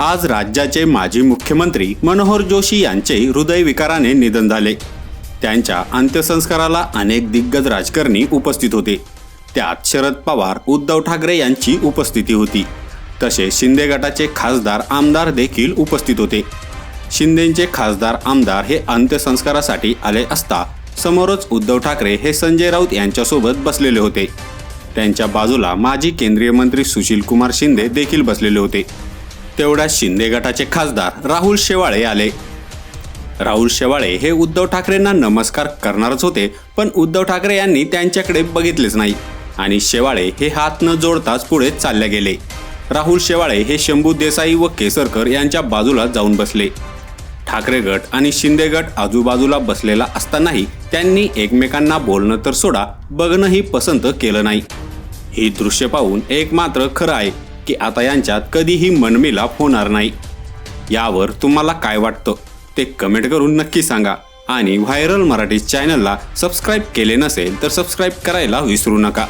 आज राज्याचे माजी मुख्यमंत्री मनोहर जोशी यांचे हृदयविकाराने निधन झाले. त्यांच्या अंत्यसंस्काराला अनेक दिग्गज राजकारणी उपस्थित होते. त्यात शरद पवार उद्धव ठाकरे यांची उपस्थिती होती. तसेच शिंदे गटाचे खासदार आमदार देखील उपस्थित होते. शिंदेचे खासदार आमदार हे अंत्यसंस्कारासाठी आले असता समोरच उद्धव ठाकरे हे संजय राऊत यांच्यासोबत बसलेले होते. त्यांच्या बाजूला माजी केंद्रीय मंत्री सुशील कुमार शिंदे देखील बसलेले होते. तेवढ्यात शिंदे गटाचे खासदार राहुल शेवाळे आले. राहुल शेवाळे हे उद्धव ठाकरेंना नमस्कार करणारच होते पण उद्धव ठाकरे यांनी त्यांच्याकडे बघितलेच नाही आणि शेवाळे हे हात न जोडताच पुढे चालले गेले. राहुल शेवाळे हे शंभू देसाई व केसरकर यांच्या बाजूला जाऊन बसले. ठाकरे गट आणि शिंदे गट आजूबाजूला बसलेला असतानाही त्यांनी एकमेकांना बोलणं तर सोडा बघणंही पसंत केलं नाही. ही दृश्य पाहून एक मात्र खरं आहे. की आता यांच्यात कधीही मनमिलाप होणार नाही. यावर तुम्हाला काय वाटतं? ते कमेंट करून नक्की सांगा. आणि व्हायरल मराठी चॅनलला सबस्क्राईब केले नसेल तर सबस्क्राईब करायला विसरू नका.